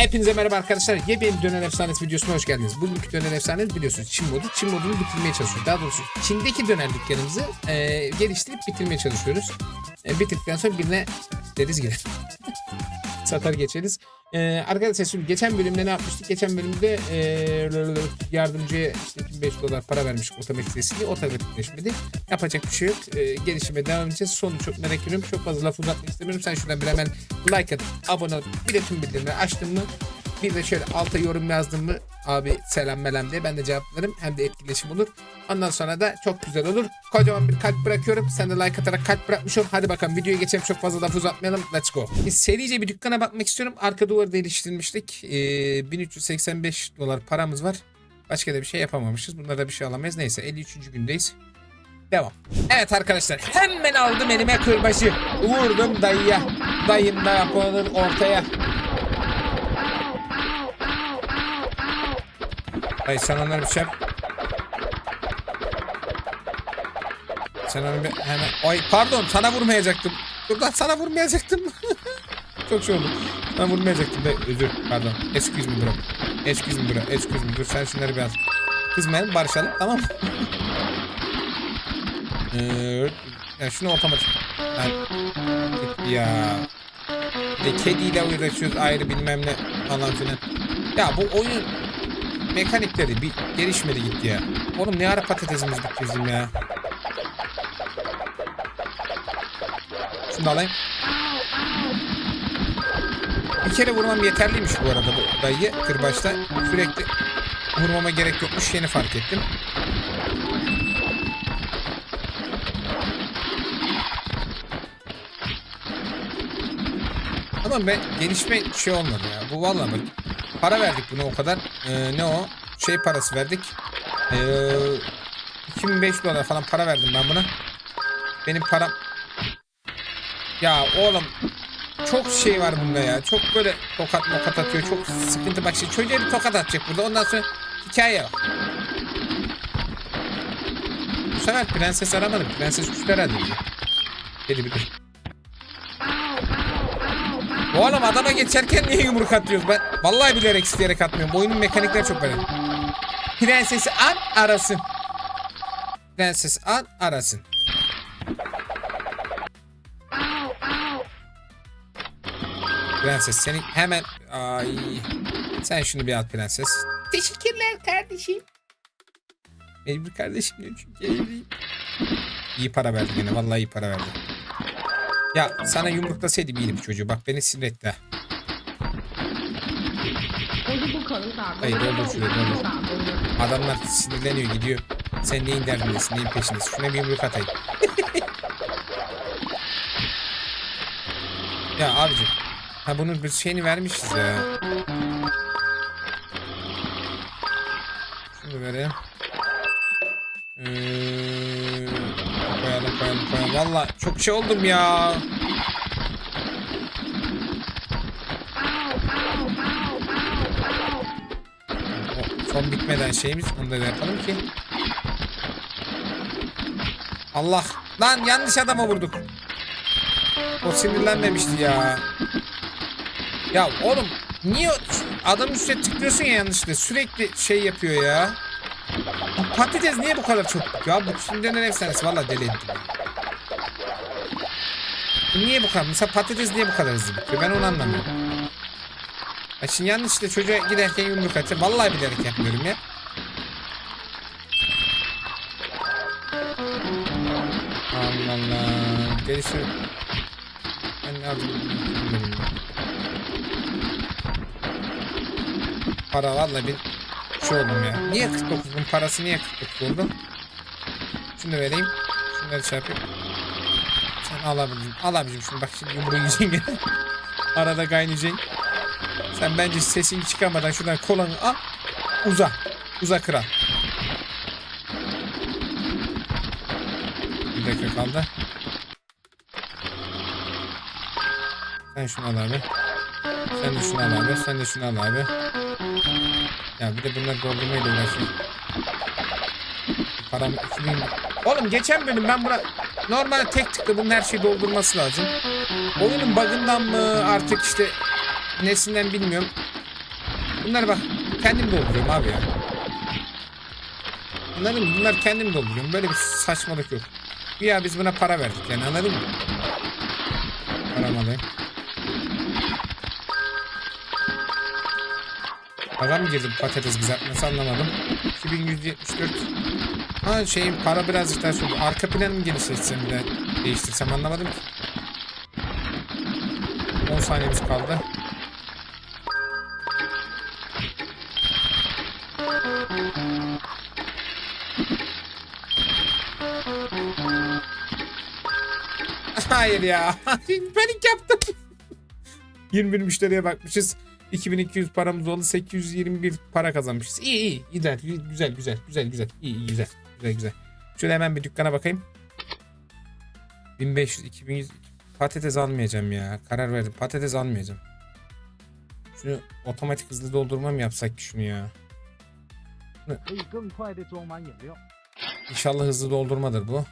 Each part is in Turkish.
Hepinize merhaba arkadaşlar. Yepyeni Döner Efsanesi videosuna hoş geldiniz. Bugünkü Döner Efsanesi biliyorsunuz Çin modu. Çin modunu bitirmeye çalışıyoruz. Daha doğrusu Çin'deki döner dükkanımızı e, geliştirip bitirmeye çalışıyoruz. E, bitirdikten sonra birine deriz gider. Satar geçeriz. E, arkadaşlar şimdi geçen bölümde ne yapmıştık? Geçen bölümde e, yardımcıya işte 25 dolar para vermiş otomatik sesini otomatikleşmedi. Yapacak bir şey yok. E, gelişime devam edeceğiz. Sonu çok merak ediyorum. Çok fazla laf uzatmak istemiyorum. Sen şuradan bir hemen like atıp abone olup bir de tüm bildirimleri açtın mı bir de şöyle alta yorum yazdın mı abi selam melam diye ben de cevaplarım hem de etkileşim olur. Ondan sonra da çok güzel olur. Kocaman bir kalp bırakıyorum. Sen de like atarak kalp bırakmış ol. Hadi bakalım videoya geçelim çok fazla laf uzatmayalım. Let's go. Biz serice bir dükkana bakmak istiyorum. Arka duvarı değiştirmiştik. Ee, 1385 dolar paramız var. Başka da bir şey yapamamışız. Bunlarda bir şey alamayız. Neyse 53. gündeyiz. Devam. Evet arkadaşlar hemen aldım elime kırbaçı. Vurdum dayıya. Dayım da yapılır ortaya. Dayı sen onları bir şey yap. Sen onu bir hemen... Ay pardon sana vurmayacaktım. Dur lan sana vurmayacaktım. Çok şey oldu. Sana vurmayacaktım. De, özür pardon. Excuse me bro. Excuse me bro. Excuse me. Dur sen şunları bir al. Kızmayalım barışalım tamam mı? Ee, ya şunu otomatik. Ben... Ya. Bir de kediyle uğraşıyoruz ayrı bilmem ne falan filan. Ya bu oyun mekanikleri bir gelişmedi gitti ya. Oğlum ne ara patatesimiz bitti bizim ya. Şunu da alayım. Bir kere vurmam yeterliymiş bu arada bu dayıyı kırbaçta. Sürekli vurmama gerek yokmuş yeni fark ettim. Ama ben gelişme şey olmadı ya. Bu vallahi bak. Para verdik buna o kadar. Ee, ne o? Şey parası verdik. Ee, 2005 dolar falan para verdim ben buna. Benim param... Ya oğlum çok şey var bunda ya. Çok böyle tokat mokat atıyor. Çok sıkıntı. Bak şimdi çocuğa bir tokat atacak burada. Ondan sonra hikaye bak. Bu sefer prenses aramadım. Prenses herhalde. bizi. Dedi bir dur. Oğlum adama geçerken niye yumruk atıyoruz? Ben vallahi bilerek isteyerek atmıyorum. Bu oyunun mekanikleri çok böyle. Prensesi an arasın. Prenses an arasın. Prenses seni hemen ay sen şunu bir al prenses. Teşekkürler kardeşim. Mecbur kardeşim diyor çünkü evliyim. İyi para verdi yine vallahi iyi para verdi. Ya sana yumruklasaydım iyiydi çocuğu. Bak beni sinir etti. ha. Hayır doldur şuraya doldur. Adamlar sinirleniyor gidiyor. Sen neyin derdindesin neyin peşindesin. Şuna bir yumruk atayım. ya abicim. Ha bunun bir şeyini vermişiz ya. Valla çok şey oldum ya. Son bitmeden şeyimiz onu da yapalım ki. Allah lan yanlış adama vurduk. O sinirlenmemişti ya. Ya oğlum niye adamın üstüne tıklıyorsun ya yanlışlıkla sürekli şey yapıyor ya. Patates niye bu kadar çok ya bu şimdiden efsanesi valla deli ettim. Niye bu kadar? Mesela patates niye bu kadar hızlı bitiyor? Ben onu anlamıyorum. Ya şimdi yanlışlıkla çocuğa giderken yumruk atıyor. Vallahi bilerek yapmıyorum ya. Allah Allah. Gelişir. Ben aldım. Para vallahi bir şey oldum ya. Niye 49 bunun parası niye 49 oldu? Şunu vereyim. Şunları yapayım. Sen al abicim. Al abicim şunu bak şimdi yumruğu yiyeceksin. Arada kaynayacaksın. Sen bence sesini çıkarmadan şuradan kolanı al. Uza. Uza kral. Bir dakika kaldı. Sen şunu al abi. Sen de şunu al abi. Sen de şunu al abi. Ya bir de bunları doldurmayla uğraşıyor. Param 2000... Oğlum geçen bölüm ben buna normal tek tıkla bunun her şeyi doldurması lazım. Oyunun bug'ından mı artık işte nesinden bilmiyorum. Bunları bak kendim dolduruyorum abi ya. Anladın mı? Bunlar kendim dolduruyorum. Böyle bir saçmalık yok. Ya biz buna para verdik yani anladın mı? Paramı alayım. Para mı girdi patates kızartması anlamadım. 2174. Ha şeyin para birazcık daha şöyle. Arka planı mı genişletsem de değiştirsem anlamadım ki. 10 saniyemiz kaldı. Hayır ya. Panik yaptım. 21 müşteriye bakmışız. 2200 paramız oldu. 821 para kazanmışız. İyi iyi. Güzel güzel güzel güzel güzel. İyi iyi güzel. Güzel güzel. Şöyle hemen bir dükkana bakayım. 1500, 2100 patates almayacağım ya. Karar verdim. Patates almayacağım. Şunu otomatik hızlı doldurma mı yapsak ki şunu ya? İnşallah hızlı doldurmadır bu.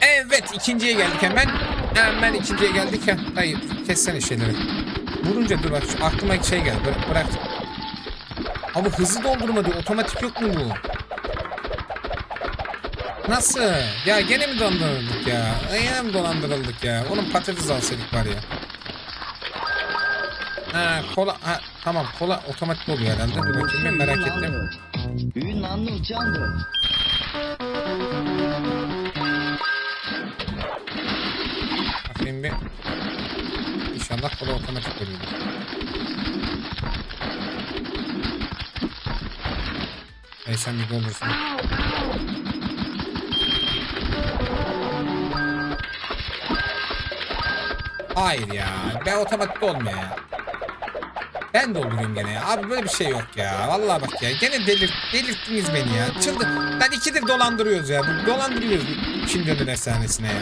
Evet ikinciye geldik hemen. Hemen ikinciye geldik. ya. Hayır kessene şeyleri. Vurunca dur bak şu aklıma şey geldi. Bırak. bırak. Abi hızlı doldurma diyor. Otomatik yok mu bu? Nasıl? Ya gene mi dolandırıldık ya? Gene mi dolandırıldık ya? Oğlum patates alsaydık var ya. Ha kola ha, tamam kola otomatik oluyor herhalde. Dur bakayım ben merak ettim. Bakayım bir. İnşallah kola otomatik oluyor. Neyse bir olursun. Hayır ya. Ben otomatik olmuyor ya. Ben dolduruyorum gene ya. Abi böyle bir şey yok ya. Vallahi bak ya. Gene delir, delirttiniz beni ya. Çıldı. Lan ikidir dolandırıyoruz ya. Dolandırıyoruz bu Çin dönür efsanesine ya.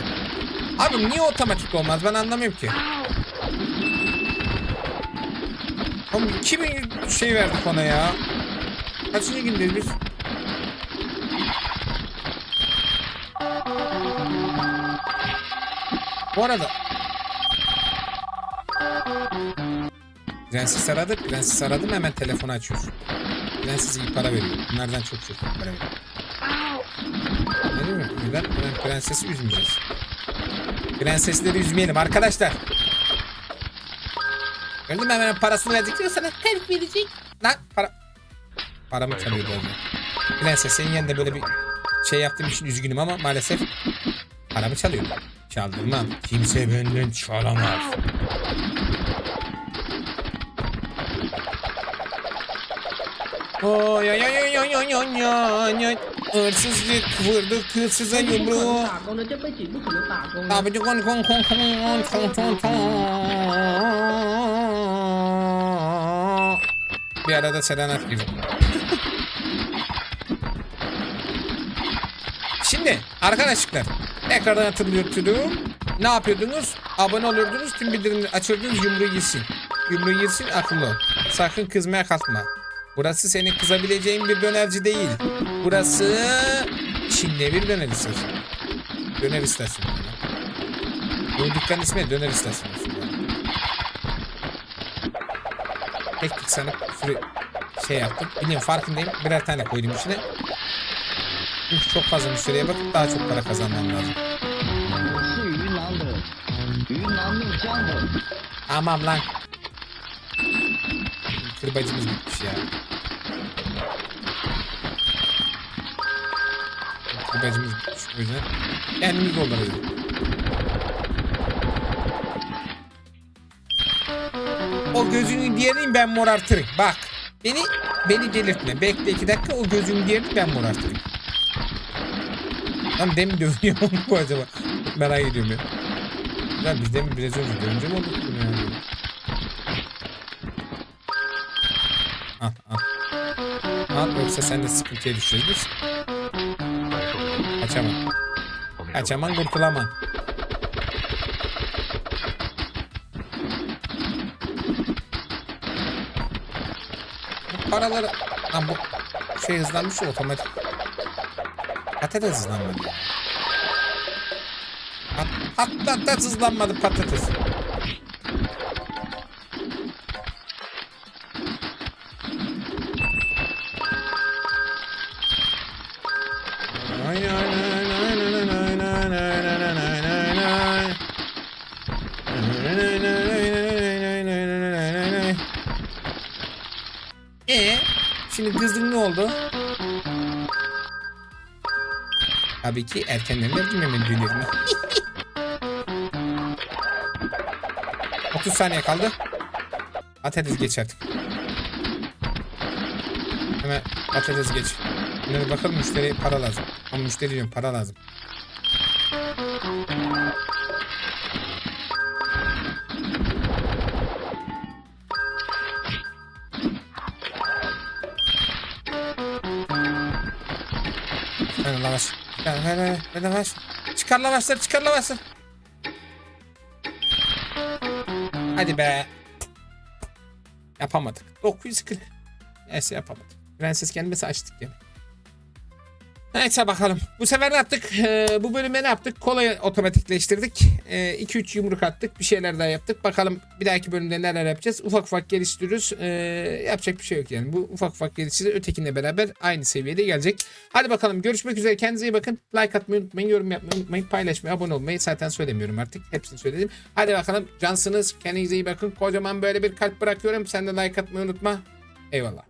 Abi niye otomatik olmaz ben anlamıyorum ki. Oğlum 2000 şey verdik ona ya. Kaçıncı gündeyiz biz? Bu arada Prenses aradı. Prenses aradım hemen telefonu açıyorsun. Prenses iyi para veriyor. Bunlardan çok çok para veriyor. Değil mi? Neden? Hemen prensesi üzmeyeceğiz. Prensesleri üzmeyelim arkadaşlar. Gördün mü hemen parasını verecek diyor sana terk verecek. Lan para... Paramı çalıyordu orada. Prenses senin yanında böyle bir şey yaptığım için üzgünüm ama maalesef paramı çalıyor. Çaldırmam. Kimse benden çalamaz. Oy oy oy oy oy oy oy oy Hırsızlık vurdu hırsıza yumruğu. Tabici kon kon kon kon kon kon kon Bir arada Serenat gibi. Şimdi arkadaşlar tekrardan hatırlatıyorum Ne yapıyordunuz? Abone oluyordunuz tüm bildirimleri açıyordunuz yumruğu gitsin Yumruğu gitsin akıllı ol. Sakın kızmaya kalkma. Burası senin kızabileceğin bir dönerci değil. Burası Çinli bir döner istasyonu. Döner istasyonu. Bu dükkan ismi döner istasyonu. Tek tek sana süre şey yaptım. Biliyorum farkındayım. Birer tane koydum içine. Çünkü çok fazla müşteriye bakıp daha çok para kazanmam lazım. Aman lan. Kırbacımız bitmiş ya. Kırbacımız bitmiş o yüzden. Kendimiz dolduracağız. O gözünün diğerini ben morartırım. Bak. Beni beni delirtme. Bekle iki dakika o gözünün diğerini ben morartırım. Lan demin dövüyor mu bu acaba? Merak ediyorum ya. Ya biz demin biraz önce dövünce mi olduk bunu yani? Al al. Al yoksa sen de sıkıntıya düşeceğiz. Kaçamam. Kaçamam kurtulamam. Bu paraları... Lan bu şey hızlanmış otomatik. Patates hızlanmadı ya. Pat, patates hızlanmadı patates. Şimdi kızdın ne oldu? Tabii ki verdim hemen düğünlerimi. 30 saniye kaldı. Patates geç artık. Hemen patates geç. Şimdi bakalım müşteri para lazım. Ama müşteri diyorum para lazım. Ver ver ver, ver. Çıkar lavaşları çıkar lavaşları. Hadi be. Yapamadık. 940. Neyse yapamadık. Prenses gelmesi açtık yani. Neyse bakalım. Bu sefer ne yaptık? Ee, bu bölümde ne yaptık? Kolayı otomatikleştirdik. 2-3 yumruk attık. Bir şeyler daha yaptık. Bakalım bir dahaki bölümde neler yapacağız. Ufak ufak geliştiriyoruz. Ee, yapacak bir şey yok yani. Bu ufak ufak geliştirde ötekinle beraber aynı seviyede gelecek. Hadi bakalım görüşmek üzere. Kendinize iyi bakın. Like atmayı unutmayın. Yorum yapmayı unutmayın. Paylaşmayı, abone olmayı zaten söylemiyorum artık. Hepsini söyledim. Hadi bakalım. Cansınız. Kendinize iyi bakın. Kocaman böyle bir kalp bırakıyorum. Sen de like atmayı unutma. Eyvallah.